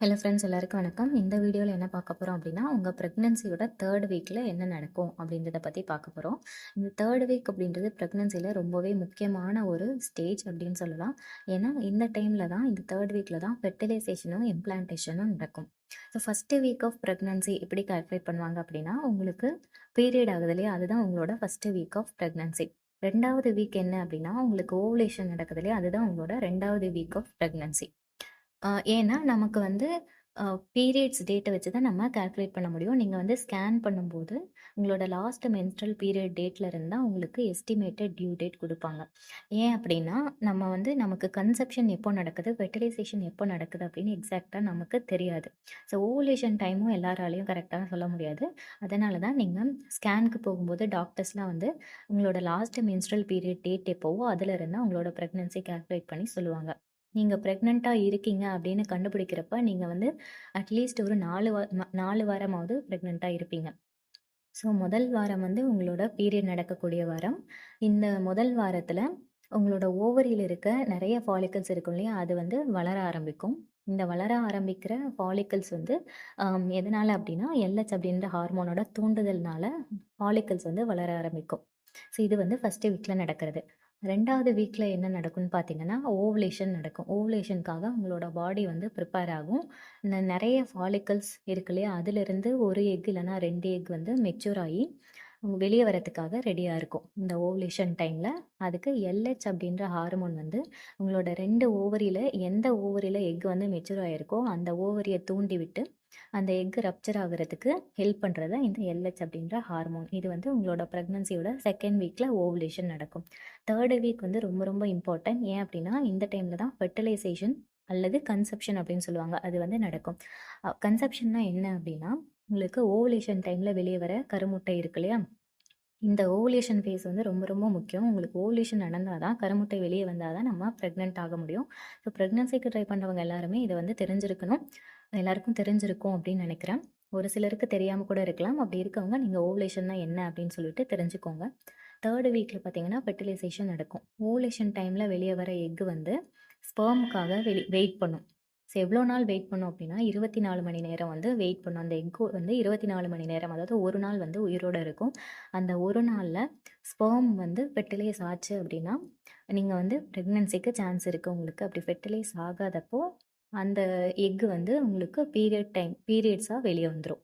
Hello friends எல்லாருக்கும் வணக்கம். இந்த வீடியோவில் என்ன பார்க்க போகிறோம் அப்படின்னா உங்கள் ப்ரெக்னென்சியோட தேர்ட் வீக்கில் என்ன நடக்கும் அப்படின்றத பற்றி பார்க்க போகிறோம் இந்த தேர்ட் வீக் அப்படின்றது ப்ரெக்னென்சியில் ரொம்பவே முக்கியமான ஒரு ஸ்டேஜ் அப்படின்னு சொல்லலாம். ஏன்னா இந்த டைமில் தான் இந்த தேர்ட் வீக்கில் தான் ஃபெர்டிலைசேஷனும் இம்ப்ளான்டேஷனும் நடக்கும். So first week of pregnancy எப்படி கால்குலேட் பண்ணுவாங்க அப்படின்னா உங்களுக்கு பீரியட் ஆகுது இல்லையா அதுதான் உங்களோட ஃபஸ்ட்டு வீக் ஆஃப் ப்ரெக்னன்சி ரெண்டாவது வீக் என்ன அப்படின்னா உங்களுக்கு ஓவலேஷன் நடக்குது இல்லையா அதுதான் உங்களோட ரெண்டாவது வீக் ஆஃப் ப்ரெக்னென்சி ஏன்னா நமக்கு வந்து பீரியட்ஸ் டேட்டை வச்சு தான் நம்ம கால்குலேட் பண்ண முடியும். நீங்கள் வந்து ஸ்கேன் பண்ணும்போது உங்களோட லாஸ்ட் மென்ஸ்ட்ரல் பீரியட் டேட்டில் இருந்தால் உங்களுக்கு எஸ்டிமேட்டட் டியூ டேட் கொடுப்பாங்க. ஏன் அப்படின்னா நம்ம வந்து நமக்கு கன்செப்ஷன் எப்போ நடக்குது ஃபெர்டிலைசேஷன் எப்போ நடக்குது அப்படின்னு எக்ஸாக்டாக நமக்கு தெரியாது. ஸோ ஓவலேஷன் டைமும் எல்லாராலையும் கரெக்டாக சொல்ல முடியாது. அதனால தான் நீங்கள் ஸ்கேனுக்கு போகும்போது டாக்டர்ஸ்லாம் வந்து உங்களோட லாஸ்ட் மென்ஸ்ட்ரல் பீரியட் டேட் எப்போவோ அதில் இருந்தால் உங்களோட ப்ரெக்னன்சி கால்குலேட் பண்ணி சொல்லுவாங்க. நீங்கள் ப்ரெக்னெண்ட்டாக இருக்கீங்க அப்படின்னு கண்டுபிடிக்கிறப்ப நீங்கள் வந்து அட்லீஸ்ட் ஒரு நாலு வா நாலு வாரமாவது ப்ரெக்னெண்ட்டாக இருப்பீங்க. ஸோ முதல் வாரம் வந்து உங்களோட பீரியட் நடக்கக்கூடிய வாரம். இந்த முதல் வாரத்தில் உங்களோட ஓவரியில் இருக்க நிறைய ஃபாலிக்கல்ஸ் இருக்கும் இல்லையா அது வந்து வளர ஆரம்பிக்கும். இந்த வளர ஆரம்பிக்கிற ஃபாலிக்கல்ஸ் வந்து எதனால் அப்படின்னா எல்ஹெச் அப்படின்ற ஹார்மோனோட தூண்டுதல்னால ஃபாலிக்கல்ஸ் வந்து வளர ஆரம்பிக்கும். ஸோ இது வந்து ஃபஸ்ட்டு வீக்கில் நடக்கிறது. ரெண்டாவது வீக்கில் என்ன நடக்கும்னு பார்த்தீங்கன்னா ஓவலேஷன் நடக்கும். ஓவலேஷனுக்காக உங்களோட பாடி வந்து ப்ரிப்பேர் ஆகும். இந்த நிறைய ஃபாலிக்கல்ஸ் இருக்கு இல்லையா? அதுலேருந்து ஒரு எக் இல்லைனா ரெண்டு எக் வந்து மெச்சூர் ஆகி வெளியே வரத்துக்காக ரெடியாக இருக்கும். இந்த ஓவலேஷன் டைமில் அதுக்கு எல்ஹெச் அப்படின்ற ஹார்மோன் வந்து உங்களோட ரெண்டு ஓவரியில் எந்த ஓவரியில் எக் வந்து மெச்சூர் ஆகிருக்கோ அந்த ஓவரியை தூண்டி விட்டு அந்த எக் ரப்சர் ஆகுறதுக்கு ஹெல்ப் பண்ணுறது இந்த எல்ஹெச் அப்படின்ற ஹார்மோன் இது வந்து உங்களோட ப்ரெக்னன்சியோட செகண்ட் வீக்கில் ஓவலேஷன் நடக்கும். தேர்டு வீக் வந்து ரொம்ப ரொம்ப இம்பார்ட்டன்ட் ஏன் அப்படின்னா இந்த டைமில் தான் ஃபெர்டிலைசேஷன் அல்லது கன்செப்ஷன் அப்படின்னு சொல்லுவாங்க. அது வந்து நடக்கும். கன்செப்ஷன்னா என்ன அப்படின்னா உங்களுக்கு ஓவலேஷன் டைமில் வெளியே வர கருமுட்டை இருக்கு இல்லையா? இந்த ஓவலேஷன் ஃபேஸ் வந்து ரொம்ப ரொம்ப முக்கியம். உங்களுக்கு ஓவலேஷன் நடந்தால் தான் கருமுட்டை வெளியே வந்தால் தான் நம்ம ப்ரெக்னென்ட் ஆக முடியும். ஸோ ப்ரெக்னன்சிக்கு ட்ரை பண்ணுறவங்க எல்லாருமே இதை வந்து தெரிஞ்சிருக்கணும். எல்லாருக்கும் தெரிஞ்சிருக்கும் அப்படின்னு நினைக்கிறேன். ஒரு சிலருக்கு தெரியாமல் கூட இருக்கலாம். அப்படி இருக்கவங்க நீங்கள் ஓவலேஷன்னா என்ன அப்படின்னு சொல்லிட்டு தெரிஞ்சுக்கோங்க. தேர்டு வீக்கில் பார்த்தீங்கன்னா ஃபெர்டிலைசேஷன் நடக்கும். ஓவலேஷன் டைமில் வெளியே வர எக்கு வந்து ஸ்பேமுக்காக வெளி வெயிட் பண்ணும். ஸோ எவ்வளோ நாள் வெயிட் பண்ணோம் அப்படின்னா இருபத்தி நாலு மணி நேரம் வந்து வெயிட் பண்ணும். அந்த எக்கு வந்து இருபத்தி நாலு மணி நேரம் அதாவது ஒரு நாள் வந்து உயிரோடு இருக்கும். அந்த ஒரு நாளில் ஸ்பேம் வந்து ஃபெர்டிலைஸ் ஆச்சு அப்படின்னா நீங்கள் வந்து ப்ரெக்னென்சிக்கு சான்ஸ் இருக்குது உங்களுக்கு. அப்படி ஃபெர்டிலைஸ் ஆகாதப்போ அந்த எக்கு வந்து உங்களுக்கு பீரியட் டைம் பீரியட்ஸாக வெளியே வந்துடும்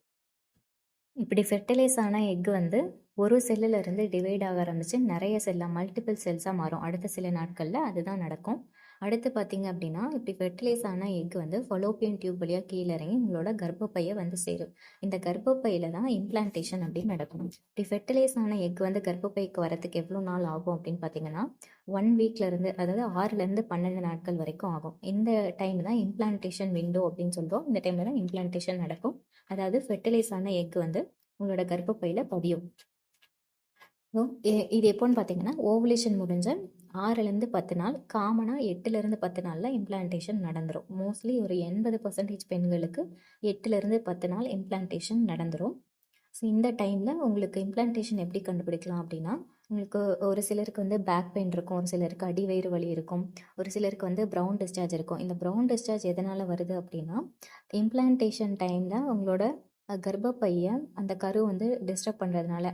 இப்படி ஃபெர்டிலைஸ் ஆன எக்கு வந்து ஒரு செல்லில் இருந்து டிவைட் ஆக ஆரம்பித்து நிறைய செல்லாக மல்டிபிள் செல்ஸாக மாறும். அடுத்த சில நாட்களில் அதுதான் நடக்கும். அடுத்து பார்த்தீங்க அப்படின்னா இப்படி ஃபெர்டிலைஸ் ஆன எக் வந்து ஃபலோப்பியன் டியூப் வழியாக கீழே இறங்கி உங்களோட கர்ப்பப்பையை வந்து சேரும். இந்த கர்ப்பப்பையில் தான் இம்ப்ளான்டேஷன் அப்படின்னு நடக்கும் இப்படி ஃபெர்டிலைஸ் ஆன எக் வந்து கர்ப்பப்பைக்கு வரத்துக்கு எவ்வளோ நாள் ஆகும் அப்படின்னு பார்த்தீங்கன்னா ஒன் வீக்லேருந்து அதாவது ஆறுலேருந்து பன்னெண்டு நாட்கள் வரைக்கும் ஆகும். இந்த டைம் தான் இம்ப்ளான்டேஷன் விண்டோ அப்படின்னு சொல்கிறோம் இந்த டைமில் தான் இம்ப்ளான்டேஷன் நடக்கும். அதாவது ஃபெர்டிலைஸ் ஆன எக் வந்து உங்களோட கர்ப்பப்பையில் பதியும். இது எப்போன்னு பார்த்தீங்கன்னா ஓவலேஷன் முடிஞ்ச ஆறுலேருந்து பத்து நாள் காமனாக எட்டுலேருந்து பத்து நாளில் இம்ப்ளான்டேஷன் நடந்துடும் மோஸ்ட்லி ஒரு எண்பது பர்சன்டேஜ் பெண்களுக்கு எட்டுலேருந்து பத்து நாள் இம்ப்ளான்டேஷன் நடந்துடும் ஸோ இந்த டைமில் உங்களுக்கு இம்ப்ளான்டேஷன் எப்படி கண்டுபிடிக்கலாம் அப்படின்னா உங்களுக்கு ஒரு சிலருக்கு வந்து பேக் பெயின் இருக்கும் ஒரு சிலருக்கு அடி வயிறு வலி இருக்கும் ஒரு சிலருக்கு வந்து ப்ரௌன் டிஸ்சார்ஜ் இருக்கும். இந்த ப்ரௌன் டிஸ்சார்ஜ் எதனால் வருது அப்படின்னா இம்ப்ளான்டேஷன் டைமில் உங்களோட கர்ப்பப்பையை அந்த கரு வந்து டிஸ்டர்ப் பண்ணுறதுனால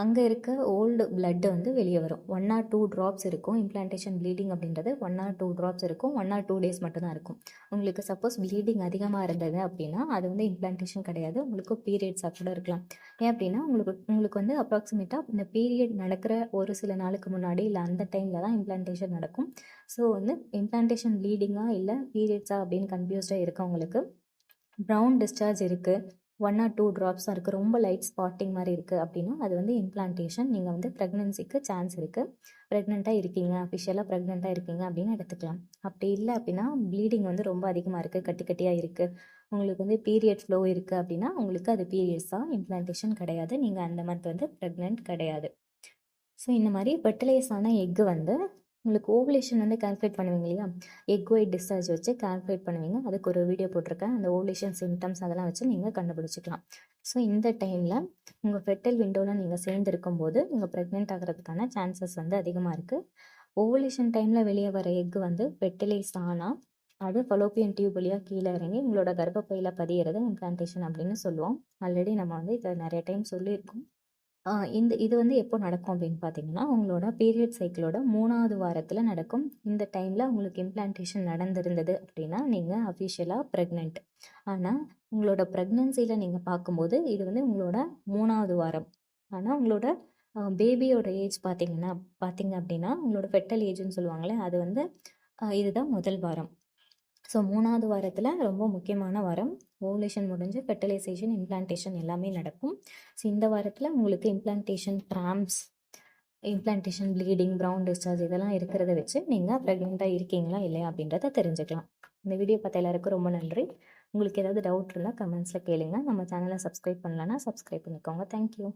அங்கே இருக்க ஓல்டு பிளட்டு வந்து வெளியே வரும். ஒன் ஆர் டூ ட்ராப்ஸ் இருக்கும். இம்ப்ளான்டேஷன் ப்ளீடிங் அப்படின்றது ஒன் ஆர் டூ ட்ராப்ஸ் இருக்கும். ஒன் ஆர் டூ டேஸ் மட்டும்தான் இருக்கும். உங்களுக்கு சப்போஸ் ப்ளீடிங் அதிகமாக இருந்தது அப்படின்னா அது வந்து இம்ப்ளான்டேஷன் கிடையாது. உங்களுக்கு பீரியட்ஸாக கூட இருக்கலாம். ஏன் அப்படின்னா உங்களுக்கு உங்களுக்கு வந்து அப்ராக்சிமேட்டாக இந்த பீரியட் நடக்கிற ஒரு சில நாளுக்கு முன்னாடி இல்லை அந்த டைமில் தான் இம்ப்ளான்டேஷன் நடக்கும். ஸோ வந்து இம்ப்ளான்டேஷன் ப்ளீடிங்காக இல்லை பீரியட்ஸா அப்படின்னு கன்ஃபியூஸ்டாக இருக்கவங்களுக்கு ப்ரௌன் டிஸ்சார்ஜ் இருக்குது ஒன் ஆர் டூ ட்ராப்ஸாக இருக்குது ரொம்ப லைட் ஸ்பாட்டிங் மாதிரி இருக்குது அப்படின்னா அது வந்து இம்ப்ளான்டேஷன் நீங்கள் வந்து ப்ரெக்னென்சிக்கு சான்ஸ் இருக்குது ப்ரெக்னெண்ட்டாக இருக்கீங்க அஃபிஷியலாக ப்ரெக்னெண்ட்டாக இருக்கீங்க அப்படின்னு எடுத்துக்கலாம். அப்படி இல்லை அப்படின்னா ப்ளீடிங் வந்து ரொம்ப அதிகமாக இருக்குது கட்டி கட்டியாக இருக்குது உங்களுக்கு வந்து பீரியட் ஃப்ளோ இருக்குது அப்படின்னா உங்களுக்கு அது பீரியட்ஸ் தான் இம்ப்ளான்டேஷன் கிடையாது. நீங்கள் அந்த மந்த் வந்து ப்ரெக்னென்ட் கிடையாது. ஸோ இந்த மாதிரி ஃபெர்டிலைஸ் ஆன எக்கு வந்து உங்களுக்கு ஓவலேஷன் வந்து கால்குலேட் பண்ணுவீங்க இல்லையா? எக் ஒயிட் டிஸ்சார்ஜ் வச்சு கால்குலேட் பண்ணுவீங்க. அதுக்கு ஒரு வீடியோ போட்டிருக்கேன். அந்த ஓவலேஷன் சிம்டம்ஸ் அதெல்லாம் வச்சு நீங்கள் கண்டுபிடிச்சிக்கலாம். ஸோ இந்த டைமில் உங்கள் ஃபெட்டல் விண்டோவில் நீங்கள் சேர்ந்துருக்கும் போது நீங்கள் ப்ரெக்னென்ட் ஆகிறதுக்கான சான்சஸ் வந்து அதிகமாக இருக்குது ஓவலேஷன் டைமில் வெளியே வர எக் வந்து ஃபெர்டிலைஸ் ஆனால் அது ஃபலோப்பியன் டியூப் வழியாக கீழே இறங்கி உங்களோட கர்ப்பப்பையில் பதியிறது இம்ப்ளான்டேஷன் அப்படின்னு சொல்லுவோம். ஆல்ரெடி நம்ம வந்து இதை நிறைய டைம் சொல்லியிருக்கோம். இந்த இது வந்து எப்போ நடக்கும் அப்படின்னு பார்த்தீங்கன்னா உங்களோட பீரியட் சைக்கிளோட மூணாவது வாரத்தில் நடக்கும். இந்த டைமில் உங்களுக்கு இம்ப்ளான்டேஷன் நடந்திருந்தது அப்படின்னா நீங்கள் அஃபிஷியலாக ப்ரெக்னென்ட் ஆனால் உங்களோட ப்ரெக்னென்சியில் நீங்கள் பார்க்கும்போது இது வந்து உங்களோட மூணாவது வாரம். ஆனால் உங்களோட பேபியோட ஏஜ் பார்த்தீங்கன்னா பார்த்தீங்க அப்படின்னா உங்களோட ஃபெட்டல் ஏஜ்னு சொல்லுவாங்களே அது வந்து இதுதான் முதல் வாரம். ஸோ மூணாவது வாரத்தில் ரொம்ப முக்கியமான வாரம் ஓவலேஷன் முடிஞ்சு ஃபெர்டிலைசேஷன் இம்ப்ளான்டேஷன் எல்லாமே நடக்கும். ஸோ இந்த வாரத்தில் உங்களுக்கு இம்ப்ளான்டேஷன் ட்ராம்ஸ் இம்ப்ளான்டேஷன் ப்ளீடிங் ப்ரௌன் டிஸ்சார்ஜ் இதெல்லாம் இருக்கிறத வச்சு நீங்கள் ப்ரெக்னெண்ட்டாக இருக்கீங்களா இல்லையா அப்படின்றத தெரிஞ்சுக்கலாம். இந்த வீடியோ பார்த்த எல்லாருக்கும் ரொம்ப நன்றி. உங்களுக்கு ஏதாவது டவுட் இருந்தால் கமெண்ட்ஸில் கேளுங்க. நம்ம சேனலை சப்ஸ்கிரைப் பண்ணலன்னா சப்ஸ்கிரைப் பண்ணிக்கோங்க. தேங்க்யூ